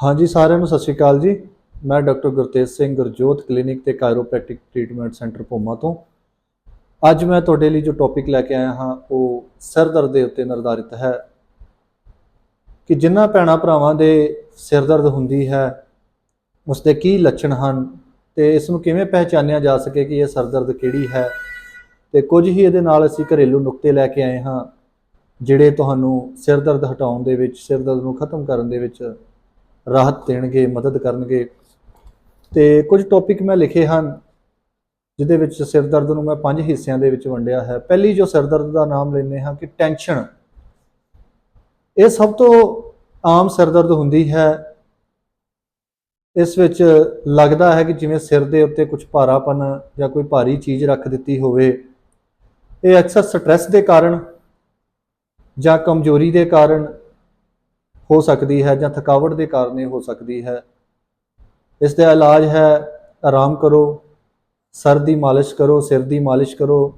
ਹਾਂਜੀ, ਸਾਰਿਆਂ ਨੂੰ ਸਤਿ ਸ਼੍ਰੀ ਅਕਾਲ ਜੀ। ਮੈਂ ਡਾਕਟਰ ਗੁਰਤੇਜ ਸਿੰਘ ਗੁਰਜੋਤ, ਕਲੀਨਿਕ ਤੇ ਕਾਇਰੋਪ੍ਰੈਕਟਿਕ ਟ੍ਰੀਟਮੈਂਟ ਸੈਂਟਰ ਭੋਮਾ ਤੋਂ। ਅੱਜ ਮੈਂ ਤੁਹਾਡੇ ਲਈ ਜੋ ਟੌਪਿਕ ਲੈ ਕੇ ਆਇਆ ਹਾਂ, ਉਹ ਸਿਰ ਦਰਦ ਦੇ ਉੱਤੇ ਨਿਰਧਾਰਿਤ ਹੈ। ਕਿ ਜਿਨ੍ਹਾਂ ਭੈਣਾਂ ਭਰਾਵਾਂ ਦੇ ਸਿਰ ਦਰਦ ਹੁੰਦੀ ਹੈ ਉਸ ਦੇ ਕੀ ਲੱਛਣ ਹਨ ਤੇ ਇਸ ਨੂੰ ਕਿਵੇਂ ਪਹਿਚਾਨਿਆ ਜਾ ਸਕੇ ਕਿ ਇਹ ਸਿਰ ਦਰਦ ਕਿਹੜੀ ਹੈ। ਤੇ ਕੁਝ ਹੀ ਇਹਦੇ ਨਾਲ ਅਸੀਂ ਘਰੇਲੂ ਨੁਕਤੇ ਲੈ ਕੇ ਆਏ ਹਾਂ, ਜਿਹੜੇ ਤੁਹਾਨੂੰ ਸਿਰ ਦਰਦ ਹਟਾਉਣ ਦੇ ਵਿੱਚ, ਸਿਰ ਦਰਦ ਨੂੰ ਖਤਮ ਕਰਨ ਦੇ ਵਿੱਚ ਰਾਹਤ ਦੇਣਗੇ, ਮਦਦ ਕਰਨਗੇ। ਤੇ ਕੁਝ ਟੌਪਿਕ ਮੈਂ ਲਿਖੇ ਹਨ, ਜਿਹਦੇ ਵਿੱਚ ਸਿਰ ਦਰਦ ਨੂੰ ਮੈਂ ਪੰਜ ਹਿੱਸਿਆਂ ਦੇ ਵਿੱਚ ਵੰਡਿਆ ਹੈ। ਪਹਿਲੀ ਜੋ ਸਿਰ ਦਰਦ ਦਾ ਨਾਮ ਲੈਂਦੇ ਹਾਂ ਕਿ ਟੈਨਸ਼ਨ ਇਹ ਸਭ ਤੋਂ ਆਮ ਸਿਰ ਦਰਦ ਹੁੰਦੀ ਹੈ। ਇਸ ਵਿੱਚ ਲੱਗਦਾ ਹੈ ਕਿ ਜਿਵੇਂ ਸਿਰ ਦੇ ਉੱਤੇ ਕੁਝ ਭਾਰਾਪਨ ਜਾਂ ਕੋਈ ਭਾਰੀ ਚੀਜ਼ ਰੱਖ ਦਿੱਤੀ ਹੋਵੇ, ਇਹ ਅਕਸਰ ਸਟ੍ਰੈਸ ਦੇ ਕਾਰਨ ਜਾਂ ਕਮਜ਼ੋਰੀ ਦੇ ਕਾਰਨ ਹੋ ਸਕਦੀ ਹੈ ਜਾਂ ਥਕਾਵਟ ਦੇ ਕਾਰਨ ਇਹ ਹੋ ਸਕਦੀ ਹੈ। ਇਸ ਦਾ ਇਲਾਜ ਹੈ, ਆਰਾਮ ਕਰੋ, ਸਰ ਦੀ ਮਾਲਿਸ਼ ਕਰੋ, ਸਿਰ ਦੀ ਮਾਲਿਸ਼ ਕਰੋ,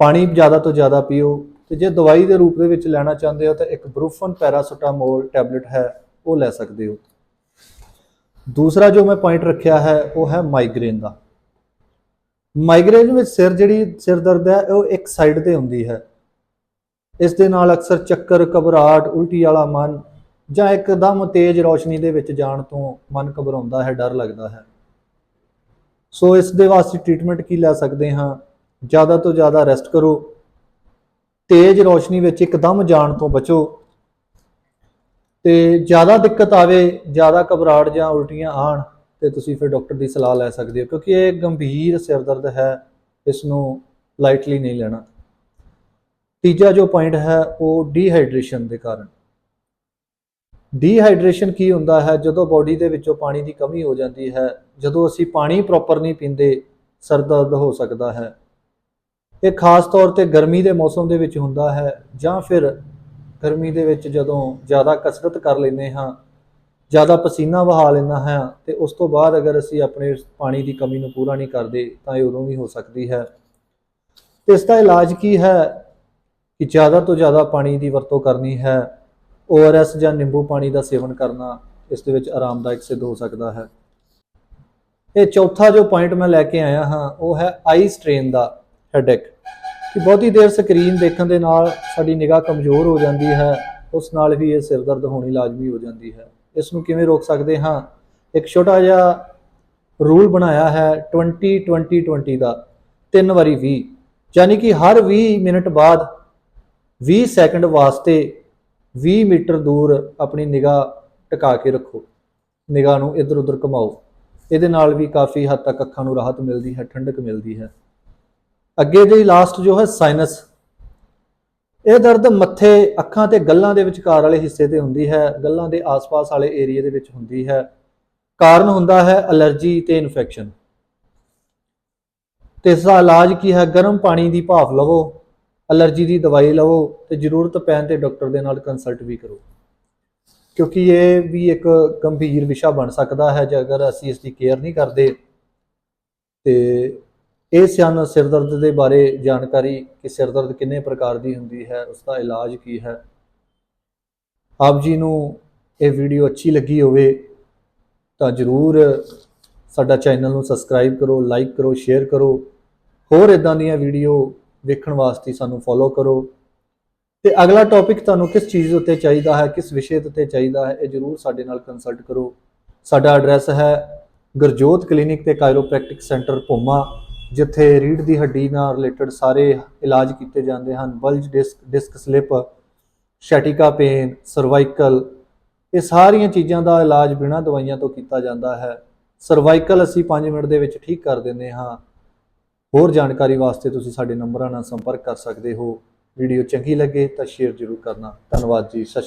ਪਾਣੀ ਜ਼ਿਆਦਾ ਤੋਂ ਜ਼ਿਆਦਾ ਪੀਓ ਤੇ ਜੇ ਦਵਾਈ ਦੇ ਰੂਪ ਦੇ ਵਿੱਚ ਲੈਣਾ ਚਾਹੁੰਦੇ ਹੋ ਤਾਂ ਇੱਕ ਬਰੂਫਨ ਪੈਰਾਸੀਟਾਮੋਲ ਟੈਬਲੇਟ ਹੈ, ਉਹ ਲੈ ਸਕਦੇ ਹੋ। ਦੂਸਰਾ ਜੋ ਮੈਂ ਪੁਆਇੰਟ ਰੱਖਿਆ ਹੈ, ਉਹ ਹੈ ਮਾਈਗ੍ਰੇਨ ਦਾ। ਮਾਈਗ੍ਰੇਨ ਵਿੱਚ ਸਿਰ ਜਿਹੜੀ ਸਿਰ ਦਰਦ ਹੈ, ਉਹ ਇੱਕ ਸਾਈਡ ਤੇ ਹੁੰਦੀ ਹੈ। ਇਸ ਦੇ ਨਾਲ ਅਕਸਰ ਚੱਕਰ, ਘਬਰਾਹਟ, ਉਲਟੀ ਵਾਲਾ ਮਨ ਜਾਂ ਇੱਕਦਮ ਤੇਜ਼ ਰੌਸ਼ਨੀ ਦੇ ਵਿੱਚ ਜਾਣ ਤੋਂ ਮਨ ਘਬਰਾਉਂਦਾ ਹੈ, ਡਰ ਲੱਗਦਾ ਹੈ। ਸੋ ਇਸ ਦੇ ਵਾਸਤੇ ਟ੍ਰੀਟਮੈਂਟ ਕੀ ਲੈ ਸਕਦੇ ਹਾਂ? ਜ਼ਿਆਦਾ ਤੋਂ ਜ਼ਿਆਦਾ ਰੈਸਟ ਕਰੋ। ਤੇਜ਼ ਰੌਸ਼ਨੀ ਵਿੱਚ ਇੱਕਦਮ ਜਾਣ ਤੋਂ ਬਚੋ। ਤੇ ਜ਼ਿਆਦਾ ਦਿੱਕਤ ਆਵੇ, ਜ਼ਿਆਦਾ ਘਬਰਾਹਟ ਜਾਂ ਉਲਟੀਆਂ ਆਣ ਤੇ ਤੁਸੀਂ ਫਿਰ ਡਾਕਟਰ ਦੀ ਸਲਾਹ ਲੈ ਸਕਦੇ ਹੋ, ਕਿਉਂਕਿ ਇਹ ਗੰਭੀਰ ਸਿਰ ਦਰਦ ਹੈ, ਇਸ ਨੂੰ ਲਾਈਟਲੀ ਨਹੀਂ ਲੈਣਾ। ਤੀਜਾ ਜੋ ਪੁਆਇੰਟ ਹੈ ਉਹ ਡੀਹਾਈਡਰੇਸ਼ਨ ਦੇ ਕਾਰਨ। ਡੀਹਾਈਡਰੇਸ਼ਨ ਕੀ ਹੁੰਦਾ ਹੈ? ਜਦੋਂ ਬਾਡੀ ਦੇ ਵਿੱਚੋਂ ਪਾਣੀ ਦੀ ਕਮੀ ਹੋ ਜਾਂਦੀ ਹੈ, ਜਦੋਂ ਅਸੀਂ ਪਾਣੀ ਪ੍ਰੋਪਰ ਨਹੀਂ ਪੀਂਦੇ, ਸਰ ਦਰਦ ਹੋ ਸਕਦਾ ਹੈ। ਇਹ ਖਾਸ ਤੌਰ ਤੇ ਗਰਮੀ ਦੇ ਮੌਸਮ ਦੇ ਵਿੱਚ ਹੁੰਦਾ ਹੈ ਜਾਂ ਫਿਰ ਗਰਮੀ ਦੇ ਵਿੱਚ ਜਦੋਂ ਜ਼ਿਆਦਾ ਕਸਰਤ ਕਰ ਲੈਂਦੇ ਹਾਂ, ਜ਼ਿਆਦਾ ਪਸੀਨਾ ਵਹਾ ਲੈਂਦਾ ਹਾਂ ਤੇ ਉਸ ਤੋਂ ਬਾਅਦ ਅਗਰ ਅਸੀਂ ਆਪਣੇ ਪਾਣੀ ਦੀ ਕਮੀ ਨੂੰ ਪੂਰਾ ਨਹੀਂ ਕਰਦੇ ਤਾਂ ਇਹ ਉਦੋਂ ਵੀ ਹੋ ਸਕਦੀ ਹੈ। ਇਸ ਦਾ ਇਲਾਜ ਕੀ ਹੈ? ਕਿ ਜ਼ਿਆਦਾ ਤੋਂ ਜ਼ਿਆਦਾ ਪਾਣੀ ਦੀ ਵਰਤੋਂ ਕਰਨੀ ਹੈ ORS ਜਾਂ ਨਿੰਬੂ ਪਾਣੀ ਦਾ ਸੇਵਨ ਕਰਨਾ ਇਸ ਦੇ ਵਿੱਚ ਆਰਾਮਦਾਇਕ ਸਿੱਧ ਹੋ ਸਕਦਾ ਹੈ। ਇਹ ਚੌਥਾ ਜੋ ਪੁਆਇੰਟ ਮੈਂ ਲੈ ਕੇ ਆਇਆ ਹਾਂ, ਉਹ ਹੈ ਆਈ ਸਟ੍ਰੇਨ ਦਾ ਹੈਡੇਕ ਕਿ ਬਹੁਤੀ ਦੇਰ ਸਕਰੀਨ ਦੇਖਣ ਦੇ ਨਾਲ ਸਾਡੀ ਨਿਗਾਹ ਕਮਜ਼ੋਰ ਹੋ ਜਾਂਦੀ ਹੈ, ਉਸ ਨਾਲ ਵੀ ਇਹ ਸਿਰ ਦਰਦ ਹੋਣੀ ਲਾਜ਼ਮੀ ਹੋ ਜਾਂਦੀ ਹੈ। ਇਸ ਨੂੰ ਕਿਵੇਂ ਰੋਕ ਸਕਦੇ ਹਾਂ? ਇੱਕ ਛੋਟਾ ਜਿਹਾ ਰੂਲ ਬਣਾਇਆ ਹੈ 20 20 20 ਦਾ, ਤਿੰਨ ਵਾਰੀ 20 ਯਾਨੀ ਕਿ ਹਰ 20 ਮਿੰਟ ਬਾਅਦ 20 ਸੈਕਿੰਡ ਵਾਸਤੇ 20 ਮੀਟਰ ਦੂਰ ਆਪਣੀ ਨਿਗਾਹ ਟਿਕਾ ਕੇ ਰੱਖੋ। ਨਿਗਾਹ ਨੂੰ ਇੱਧਰ ਉੱਧਰ ਘੁਮਾਓ। ਇਹਦੇ ਨਾਲ ਵੀ ਕਾਫੀ ਹੱਦ ਤੱਕ ਅੱਖਾਂ ਨੂੰ ਰਾਹਤ ਮਿਲਦੀ ਹੈ, ਠੰਡਕ ਮਿਲਦੀ ਹੈ। ਅੱਗੇ ਦੀ ਲਾਸਟ ਜੋ ਹੈ ਸਾਈਨਸ ਇਹ ਦਰਦ ਮੱਥੇ, ਅੱਖਾਂ ਤੇ ਗੱਲਾਂ ਦੇ ਵਿਚਕਾਰ ਵਾਲੇ ਹਿੱਸੇ ਤੇ ਹੁੰਦੀ ਹੈ, ਗੱਲਾਂ ਦੇ ਆਸ-ਪਾਸ ਵਾਲੇ ਏਰੀਆ ਦੇ ਵਿੱਚ ਹੁੰਦੀ ਹੈ। ਕਾਰਨ ਹੁੰਦਾ ਹੈ ਅਲਰਜੀ ਤੇ ਇਨਫੈਕਸ਼ਨ ਤੇ ਇਸ ਦਾ ਇਲਾਜ ਕੀ ਹੈ? ਗਰਮ ਪਾਣੀ ਦੀ ਭਾਫ ਲਵੋ। ਅਲਰਜੀ ਦੀ ਦਵਾਈ ਲਵੋ ਤੇ ਜ਼ਰੂਰਤ ਪੈਣ ਤੇ ਡਾਕਟਰ ਦੇ ਨਾਲ ਕੰਸਲਟ ਵੀ ਕਰੋ। ਕਿਉਂਕਿ ਇਹ ਵੀ ਇੱਕ ਗੰਭੀਰ ਵਿਸ਼ਾ ਬਣ ਸਕਦਾ ਹੈ ਜੇ ਅਗਰ ਅਸੀਂ ਇਸ ਦੀ ਕੇਅਰ ਨਹੀਂ ਕਰਦੇ। ਤੇ ਇਹ ਸਨ ਸਿਰ ਦਰਦ ਦੇ ਬਾਰੇ ਜਾਣਕਾਰੀ ਕਿ ਸਿਰ ਦਰਦ ਕਿੰਨੇ ਪ੍ਰਕਾਰ ਦੀ ਹੁੰਦੀ ਹੈ, ਉਸ ਦਾ ਇਲਾਜ ਕੀ ਹੈ। ਆਪ ਜੀ ਨੂੰ ਇਹ ਵੀਡੀਓ ਅੱਛੀ ਲੱਗੀ ਹੋਵੇ ਤਾਂ ਜਰੂਰ ਸਾਡਾ ਚੈਨਲ ਨੂੰ ਸਬਸਕ੍ਰਾਈਬ ਕਰੋ ਲਾਈਕ ਕਰੋ ਸ਼ੇਅਰ ਕਰੋ। ਹੋਰ ਇਦਾਂ ਦੀਆਂ ਵੀਡੀਓ ਵੇਖਣ ਵਾਸਤੇ ਸਾਨੂੰ ਫੋਲੋ ਕਰੋ। ਤੇ ਅਗਲਾ ਟੌਪਿਕ ਤੁਹਾਨੂੰ ਕਿਸ ਚੀਜ਼ ਉੱਤੇ ਚਾਹੀਦਾ ਹੈ, ਕਿਸ ਵਿਸ਼ੇ ਉੱਤੇ ਚਾਹੀਦਾ ਹੈ, ਇਹ ਜਰੂਰ ਸਾਡੇ ਨਾਲ ਕੰਸਲਟ ਕਰੋ। ਸਾਡਾ ਐਡਰੈਸ ਹੈ ਗੁਰਜੋਤ ਕਲੀਨਿਕ ਤੇ ਕਾਇਰੋਪ੍ਰੈਕਟਿਕ ਸੈਂਟਰ ਭੋਮਾ, ਜਿੱਥੇ ਰੀੜ ਦੀ ਹੱਡੀ ਨਾਲ ਰਿਲੇਟਡ ਸਾਰੇ ਇਲਾਜ ਕੀਤੇ ਜਾਂਦੇ ਹਨ। Bulge disc disc slip sciatica pain cervical ਇਹ ਸਾਰੀਆਂ ਚੀਜ਼ਾਂ ਦਾ ਇਲਾਜ ਬਿਨਾਂ ਦਵਾਈਆਂ ਤੋਂ ਕੀਤਾ ਜਾਂਦਾ ਹੈ। ਸਰਵਾਈਕਲ ਅਸੀਂ 5 ਮਿੰਟ ਦੇ ਵਿੱਚ ਠੀਕ ਕਰ ਦਿੰਦੇ ਹਾਂ। ਹੋਰ ਜਾਣਕਾਰੀ ਵਾਸਤੇ ਤੁਸੀਂ ਸਾਡੇ ਨੰਬਰਾਂ ਨਾਲ ਸੰਪਰਕ ਕਰ ਸਕਦੇ ਹੋ। ਵੀਡੀਓ ਚੰਗੀ ਲੱਗੇ ਤਾਂ ਸ਼ੇਅਰ ਜ਼ਰੂਰ ਕਰਨਾ। ਧੰਨਵਾਦ ਜੀ, ਸਤਿ ਸ਼੍ਰੀ